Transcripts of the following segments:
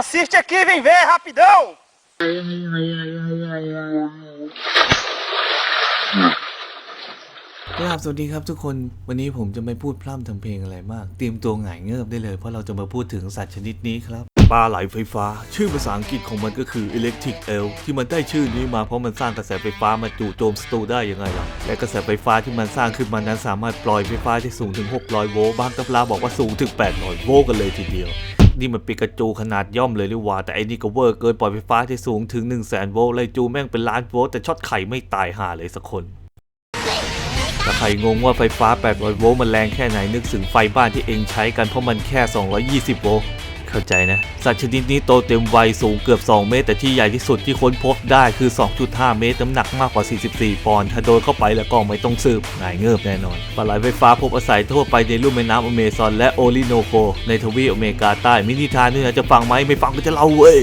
Assiste aqui, vem ver, rapidão! ครับสวัสดีครับทุกคน วันนี้ผมจะไม่พูดพร่ำทำเพลงอะไรมาก เตรียมตัวหงายเงิบได้เลย เพราะเราจะมาพูดถึงสัตว์ชนิดนี้ครับ ปลาไหลไฟฟ้า ชื่อภาษาอังกฤษของมันก็คือ electric eel ที่มันได้ชื่อนี้มาเพราะมันสร้างกระแสไฟฟ้ามาจู่โจมศัตรูได้ยังไงล่ะ และกระแสไฟฟ้าที่มันสร้างขึ้นมานั้นสามารถปล่อยไฟฟ้าที่สูงถึง 600 โวลต์ บางตำราบอกว่าสูงถึง 800 โวลต์กันเลยทีเดียว นี่มันปิกาจูขนาดย่อมเลยหรือว่าแต่ไอ้นี่ก็เวอร์เกินปล่อยไฟฟ้าที่สูงถึง 1 0 0 0 0แสนโวลต์เลยจูแม่งเป็นล้านโวลต์แต่ช็อตไข่ไม่ตายห่าเลยสักคนถ้าใครงงว่าไฟฟ้า800โวลต์มันแรงแค่ไหนนึกถึงไฟบ้านที่เองใช้กันเพราะมันแค่ 220โวลต์ เข้าใจนะ สัตว์ชนิดนี้โตเต็มวัยสูงเกือบ 2 เมตร แต่ที่ใหญ่ที่สุดที่ค้นพบได้คือ 2.5 เมตร น้ำหนักมากกว่า 44 ปอนด์ถ้าโดนเข้าไปแล้วก็ไม่ต้องสืบหายเงิบแน่นอนปลาไหลไฟฟ้าพบอาศัยทั่วไปในลุ่มแม่น้ำอเมซอนและโอริโนโกในทวีปอเมริกาใต้มินิทานนี่นะจะฟังไหมไม่ฟังก็จะเล่าเว้ย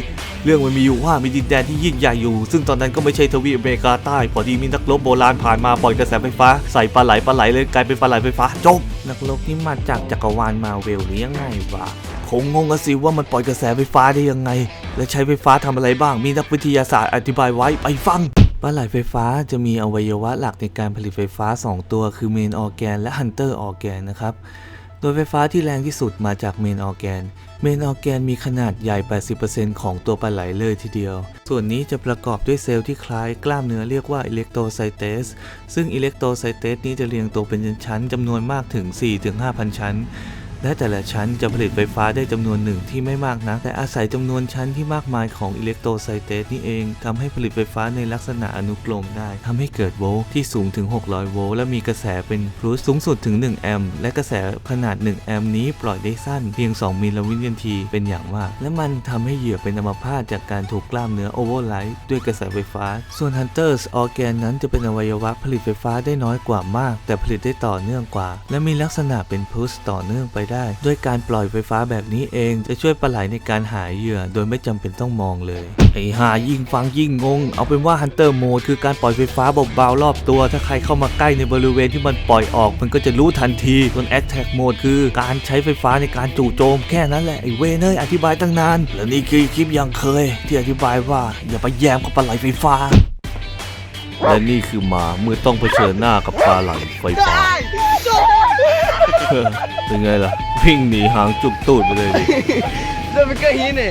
เรื่องมันมีอยู่ว่ามีดินแดนที่ยิ่งใหญ่อยู่ ซึ่งตอนนั้นก็ไม่ใช่ทวีปอเมริกาใต้ พอดีมีนักรบโบราณผ่านมาปล่อยกระแสไฟฟ้าใส่ปลาไหลปลาไหลเลยกลายเป็นปลาไหลไฟฟ้าจบนักรบนี่มาจากจักรวาลมาเวลหรือยังไงวะคงงงกันสิว่ามันปล่อยกระแสไฟฟ้าได้ยังไง และใช้ไฟฟ้าทำอะไรบ้าง มีนักวิทยาศาสตร์อธิบายไว้ไปฟังปลาไหลไฟฟ้าจะมีอวัยวะหลักในการผลิตไฟฟ้า 2 ตัว คือเมนออแกนและฮันเตอร์ออแกนนะครับ โดยไฟฟ้าที่แรงที่สุดมาจากเมนออแกน เมนออแกนมีขนาดใหญ่ 80%ของตัวปลาไหลเลยทีเดียว ส่วนนี้จะประกอบด้วยเซลล์ที่คล้ายกล้ามเนื้อเรียกว่าอิเล็กโทรไซเตส ซึ่งอิเล็กโทรไซเตสนี้จะเรียงตัวเป็นชั้นจำนวนมากถึง 4-5,000 ชั้น และแต่ละชั้นจะผลิตไฟฟ้าได้จำนวนหนึ่งที่ไม่มากนักแต่อาศัยจำนวนชั้นที่มากมายของอิเล็กโทรไซเตสนี่เองทำให้ผลิตไฟฟ้าในลักษณะอนุกรมได้ทำให้เกิดโวลต์ที่สูงถึง 600 โวลต์และมีกระแสเป็นพลุสสูงสุดถึง 1 แอมป์และกระแสขนาด 1 แอมป์นี้ปล่อยได้สั้นเพียง 2 มิลลิวินาทีเป็นอย่างมาก และมันทำให้เหยื่อเป็นอัมพาตจากการถูกกล้ามเนื้อโอเวอร์ไลท์ด้วยกระแสไฟฟ้า ส่วน Hunters Organ นั้นจะเป็นอวัยวะผลิตไฟฟ้าได้น้อยกว่ามาก แต่ผลิตได้ต่อเนื่องกว่า และมีลักษณะเป็นพุชต่อเนื่องไปได้ ด้วยการปล่อยไฟฟ้าแบบนี้เองจะช่วยปลาไหลในการหาเหยื่อ โดยไม่จำเป็นต้องมองเลยไอ้หายิ่งฟังยิ่งงง เอาเป็นว่า Hunter Mode คือการปล่อยไฟฟ้าเบาๆรอบตัว ถ้าใครเข้ามาใกล้ในบริเวณที่มันปล่อยออก มันก็จะรู้ทันทีส่วน Attack Mode คือการใช้ไฟฟ้าในการจู่โจมแค่นั้นแหละไอ้เวเนยอธิบายตั้งนานและนี่คือคลิปยังเคย ที่อธิบายว่าอย่าไปแยมกับปลาไหลไฟฟ้าและนี่คือหมาเมื่อต้องเผชิญหน้ากับปลาไหลไฟฟ้า เป็นไงล่ะ วิ่งหนีหางจุกตูดไปเลยดิ Você fica rindo, né?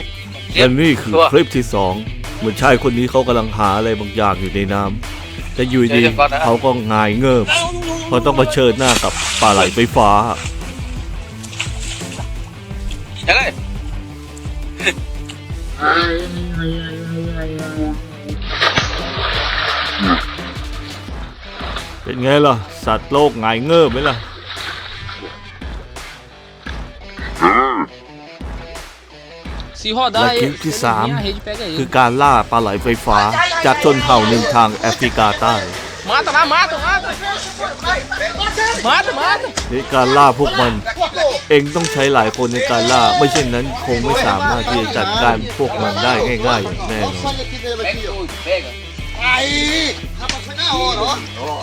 และนี่คือคลิปที่สองเหมือนชายคนนี้เขากำลังหาอะไรบางอย่างอยู่ในน้ำแต่อยู่ดีเขาก็หงายเงิบเพราะต้องเผชิญหน้ากับปลาไหลไฟฟ้า Chega aí. เป็นไงล่ะ สัตว์โลกหงายเงิบไหมล่ะ Se rodar Daqui ele, que se ele sabe. vir, a rede pega คื ele. อการล่าปลาไหลไฟฟ้า จากชนเผ่าหนึ่งทางแอฟริกาใต้ Mata lá, mata, mata. Mata, mata. ในการล่าพวกมัน เองต้องใช้หลายคนในการล่า ไม่เช่นนั้นคงไม่สามารถที่จะจัดการพวกมันได้ง่ายๆอย่างแน่นอน Pega tudo, pega. Aí! Rapaz, foi na hora, ó.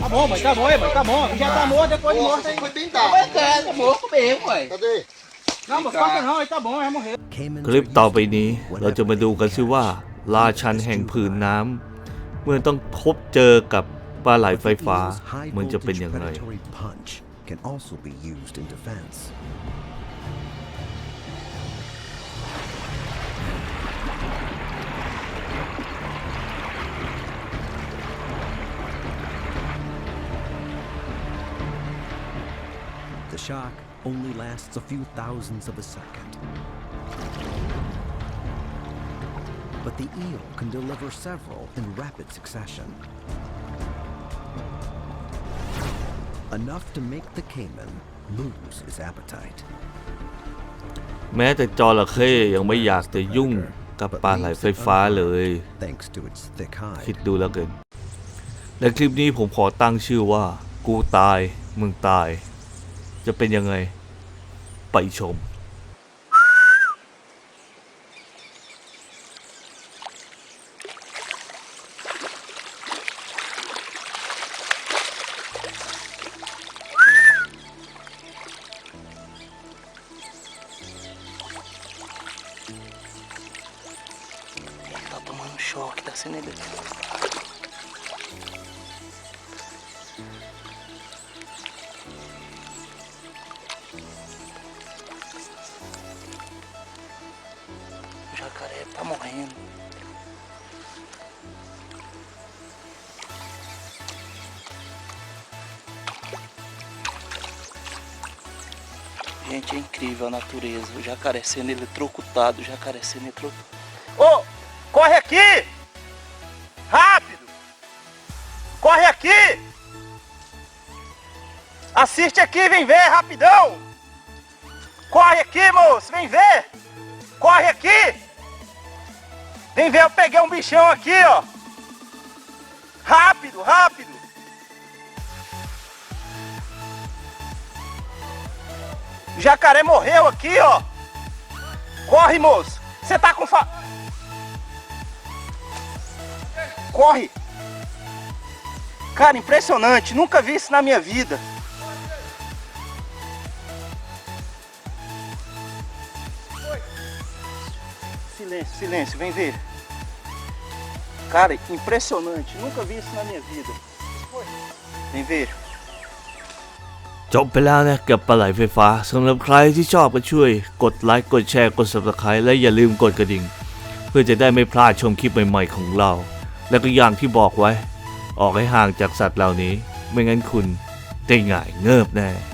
Tá bom, mas tá bom, mas tá bom. Já tá morto, depois de morto aí. Foi bem dado. É, tá morto mesmo, ué. Cadê? Não, mas faca não, aí tá bom, vai morrer. คลิปต่อไปนี้เราจะมาดูกันซิว่า ราชันแห่งผืนน้ำเมื่อต้องพบเจอกับปลาไหลไฟฟ้ามันจะเป็นอย่างไร punch can also be used in defense. The shock only lasts a few thousandths of a second. But the eel can deliver several in rapid succession. Enough to make the caiman lose his appetite. แม้แต่จระเข้ยังไม่อยากจะยุ่งกับปลาไหลไฟฟ้าเลย Thanks to its thick คิด hide. ดูแล้วกันในคลิปนี้ผมขอตั้งชื่อว่า กูตาย มึงตาย จะเป็นยังไง ไปชม Tá tomando choque, tá sendo jacaré tá morrendo. Gente, é incrível a natureza. O jacaré sendo eletrocutado, o jacaré sendo eletrocutado. Ô, corre aqui! Rápido! Corre aqui! Assiste aqui, vem ver, rapidão! Corre aqui, moço, vem ver! Corre aqui! Vem ver, eu peguei um bichão aqui, ó! Rápido, rápido! O jacaré morreu aqui, ó! Corre, moço! Você tá com fa... Corre! Cara, impressionante. Nunca vi isso na minha vida. Silêncio, silêncio, vem ver. Cara, impressionante. Nunca vi isso na minha vida. Vem ver. จบไปแล้วนะกับปลาไหลไฟฟ้าสำหรับใครที่ชอบก็ช่วย กดไลค์กดแชร์กด subscribe และอย่าลืมกดกระดิ่ง เพื่อจะได้ไม่พลาดชมคลิปใหม่ๆของเรา และก็อย่างที่บอกไว้ ออกให้ห่างจากสัตว์เหล่านี้ ไม่งั้นคุณได้หงายเงิบแน่